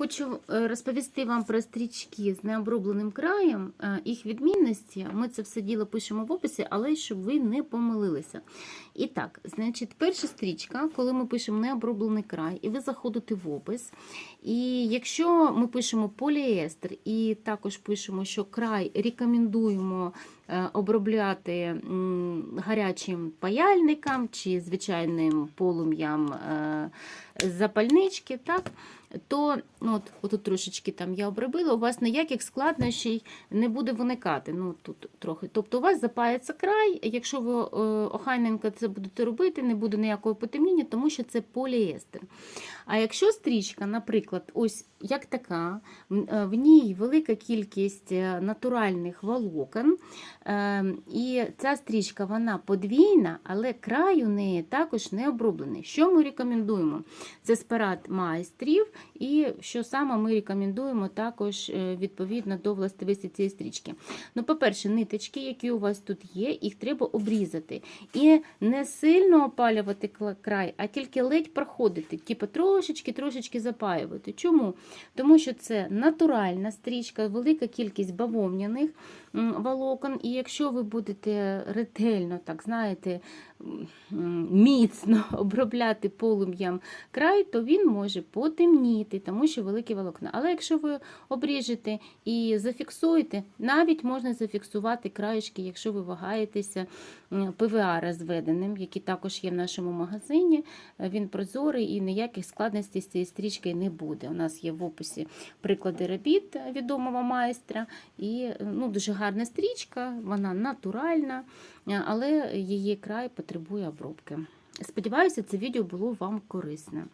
Хочу е, розповісти вам про стрічки з необробленим краєм, е, їх відмінності. Ми це все діло пишемо в описі, але щоб ви не помилилися. І так, значить, перша стрічка, коли ми пишемо необроблений край, і ви заходите в опис. І якщо ми пишемо поліестер і також пишемо, що край рекомендуємо обробляти гарячим паяльником чи звичайним полум'ям е, запальнички, так, то ну, от, трошечки там я обробила, у вас ніяких складнощів не буде виникати. Ну, тут трохи. Тобто у вас запається край, якщо ви е, охайненько це будете робити, не буде ніякого потемніння, тому що це поліестер. А якщо стрічка, наприклад, ось як така, е, в ній велика кількість е, натуральних волокон, е, і ця стрічка вона подвійна, але край у неї також не оброблений. Що ми рекомендуємо? Це спарат майстрів, і що саме ми рекомендуємо також е, відповідно до властивості цієї стрічки. Ну, по-перше, ниточки, які у вас тут є, їх треба обрізати. І не сильно опалювати край, а тільки ледь проходити, типу трошечки-трошечки запаювати. Чому? Тому що це натуральна стрічка, велика кількість бавовняних волокон. І якщо ви будете ретельно, так знаєте, міцно обробляти полум'ям край, то він може потемніти, тому що великі волокна. Але якщо ви обріжете і зафіксуєте, навіть можна зафіксувати краєшки, якщо ви вагаєтеся ПВА розведеним, який також є в нашому магазині. Він прозорий і ніяких складностей з цією стрічкою не буде. У нас є в описі приклади робіт відомого майстра. І ну, дуже гарна стрічка, вона натуральна, е, але її край потребує обробки. Сподіваюся, це відео було вам корисне.